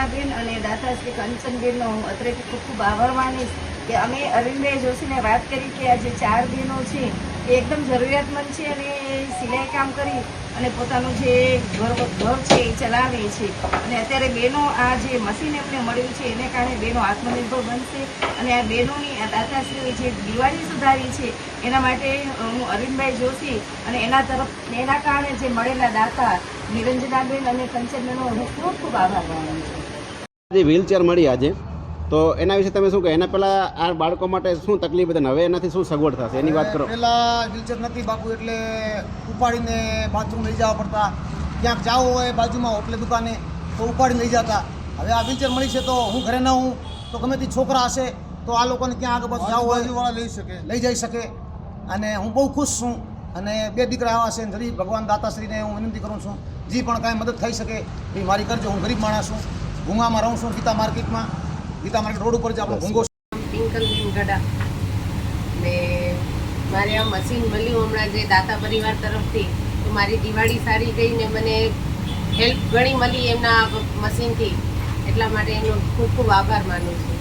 નિરંજનાબેન અને દાતાશ્રી કંચનબેનનો અત્રેથી ખૂબ ખૂબ આભાર માનીશ કે અમે અરવિંદભાઈ જોશીને વાત કરી કે આ જે ચાર બહેનો છે એ એકદમ જરૂરિયાતમંદ છે અને સિલાઈ કામ કરી અને પોતાનું જે ઘર ઘર છે એ ચલાવે છે. અને અત્યારે બહેનો આ જે મશીન એમને મળ્યું છે એને કારણે બહેનો આત્મનિર્ભર બનશે અને આ બહેનોની આ દાતાશ્રીઓએ જે દિવાળી સુધારી છે એના માટે હું અરવિંદભાઈ જોશી અને એના તરફ એના કારણે જે મળેલા દાતા નિરંજનાબેન અને કંચનબેનનો હું ખૂબ ખૂબ આભાર માનું છું. જે વ્હીલચેર મળી આજે. તો એના વિશે તમે શું કહો? એના પહેલાં આ બાળકો માટે શું તકલીફ હતી ને હવે એનાથી શું સગવડ થશે? એની વાત કરો. પહેલાં વ્હીલચેર નથી બાપુ એટલે ઉપાડીને બાથરૂમ લઈ જવા પડતા. ક્યાંક જાવ હોય બાજુમાં હોટલે દુકાને તો ઉપાડીને લઈ જતા. હવે આ વ્હીલચેર મળી છે તો હું ઘરે ન હું તો ગમે તે છોકરા હશે તો આ લોકોને ક્યાં આગળ પાછું જવું હોય લઈ શકે. લઈ જઈ શકે. અને હું બહુ ખુશ છું. અને બે દીકરા આવા છે જરી ભગવાન દાતાશ્રીને હું વિનંતી કરું છું. જે પણ કાંઈ મદદ થઈ શકે એ મારી કરજો. હું ગરીબ માણસ છું. ભૂંગામાં રહું છું ગીતા માર્કેટમાં ગીતા માર્કેટ રોડ ઉપર જ આપણો ભૂંગો ટિંકલબેન ગડા ને મારે આ મશીન મળ્યું હમણાં જે દાતા પરિવાર તરફથી તો મારી દિવાળી સારી ગઈ ને મને હેલ્પ ઘણી મળી એમના મશીનથી. એટલા માટે એનો ખૂબ ખૂબ આભાર માનું છું.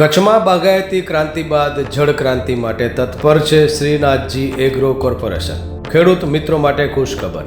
કચ્છમાં બાગાયતી ક્રાંતિ બાદ જળ ક્રાંતિ માટે તત્પર છે શ્રીનાથજી એગ્રો કોર્પોરેશન. ખેડૂત મિત્રો માટે ખુશખબર.